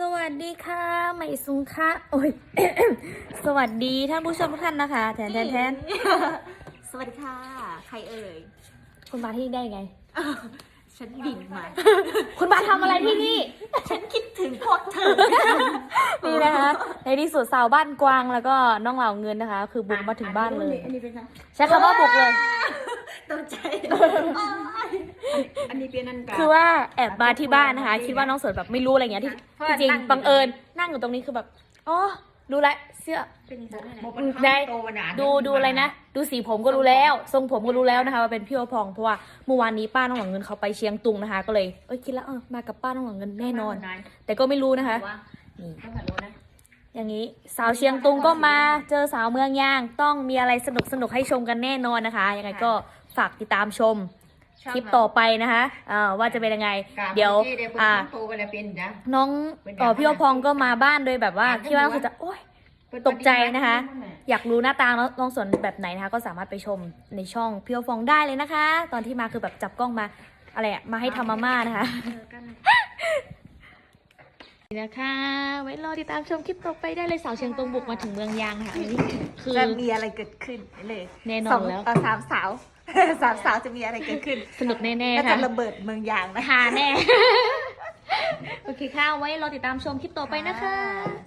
สวัสดีค่ะใหม่สุงค่ะโอ้ย สวัสดีท่านผู้ชมทุกท่านนะคะ แทนแทนแทนสวัสดีค่ะ ใครเอ่ย คุณมาที่นี่ได้ไง ฉันบินมา คุณมาทำอะไรที่นี่ ฉันคิดถึงพวกเธอ นี่นะคะในที่สุดสาวบ้านกวางแล้วก็น้องเหล่าเงินนะคะ คือบุกมาถึงบ้านเลย อันนี้เป็นไงใช้คำว่าบุกเลย ตกใจ อันนี้เป็นนันกาคือว่าแอบมาที่บ้านนะคะ คิดว่าน้องสวยแบบไม่รู้อะไรเงี้ยที่เพราะว่าจริงนั่งอยู่ ๆบังเอิญนั่งอยู่ตรงนี้คือแบบอ๋อรู้แล้วเสื้อ เป็นยังไงได้ดูดูอะไรนะ ดูสีผมก็รู้แล้ว ทรงผมก็รู้แล้วนะคะว่าเป็นพี่โอพองเพราะว่าเมื่อวานนี้ป้าน้องหลังเงินเขาไปเชียงตุงนะคะ ก็เลยเอ้ยคิดแล้วเออมากับป้าน้องหลังเงินแน่นอน แต่ก็ไม่รู้นะคะ นี่ต้องผ่านรู้นะ อย่างนี้สาวเชียงตุงก็มาเจอสาวเมืองย่าง ต้องมีอะไรสนุกสนุกๆให้ชมกันแน่นอนนะคะ ยังไงก็ฝากติดตามชม คลิปต่อไปนะคะอ่าว่าจะเป็นยังไง เดี๋ยวอ่าโตไปแล้วเป็นจ้ะน้องเอ่อพี่โอพองก็มาบ้านโดยแบบว่าอ่าคิดว่าคือจะโอ๊ยตกใจนะคะ อยากรู้หน้าตาน้องน้องสวนแบบไหนนะคะ ก็สามารถไปชมในช่องพี่โอฟองได้เลยนะคะ ตอนที่มาคือแบบจับกล้องมาอะไรอะมาให้ทำมาม่านะคะนี่นะคะไว้รอติดตามชมคลิปต่อไปได้เลยสาวเชียงตุงบุกมาถึงเมืองยางค่ะอันนี้คือจะมีอะไรเกิดขึ้นเลยแน่นสออนงแล้วต่อสามสาว สามสาวจะมีอะไรเกิดขึ้นสนุกแน่ก็ๆจะค่ะระเบิดเมืองยางนะหาแน่ โอเคค่ะไว้รอติดตามชมคลิปต่อไปนะคะ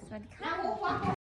สวัสดีค่ะ